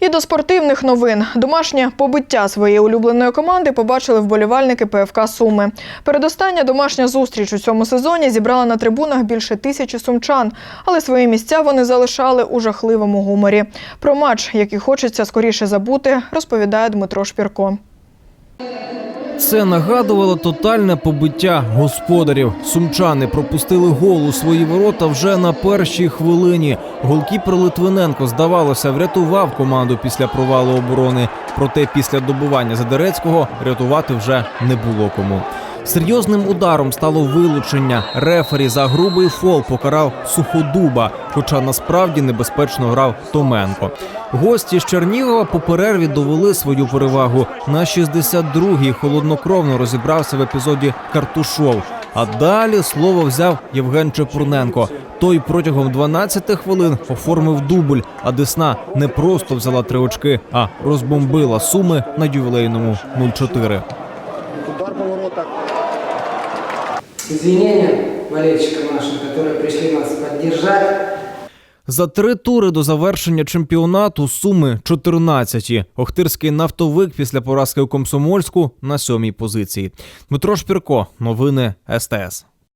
І до спортивних новин домашнє побиття своєї улюбленої команди побачили вболівальники ПФК Суми. Передостання домашня зустріч у цьому сезоні зібрала на трибунах більше тисячі сумчан, але свої місця вони залишали у жахливому гуморі. Про матч, який хочеться скоріше забути, розповідає Дмитро Шпірко. Це нагадувало тотальне побиття господарів. Сумчани пропустили гол у свої ворота вже на першій хвилині. Голкіпер Литвиненко, здавалося, врятував команду після провалу оборони. Проте після добування Задерецького рятувати вже не було кому. Серйозним ударом стало вилучення. Рефері за грубий фол покарав суходуба, хоча насправді небезпечно грав Томенко. Гості з Чернігова по перерві довели свою перевагу. На 62-й холоднокровно розібрався в епізоді Картушов. А далі слово взяв Євген Чепурненко. Той протягом 12 хвилин оформив дубль, а Десна не просто взяла три очки, а розбомбила суми на ювілейному 0-4. Удар так. Извинения болельщикам нашим, которые пришли нас поддержать. За три тури до завершення чемпіонату суми 14-ті. Охтирський нафтовик після поразки у Комсомольську на сьомій позиції. Дмитро Шпірко, новини СТС.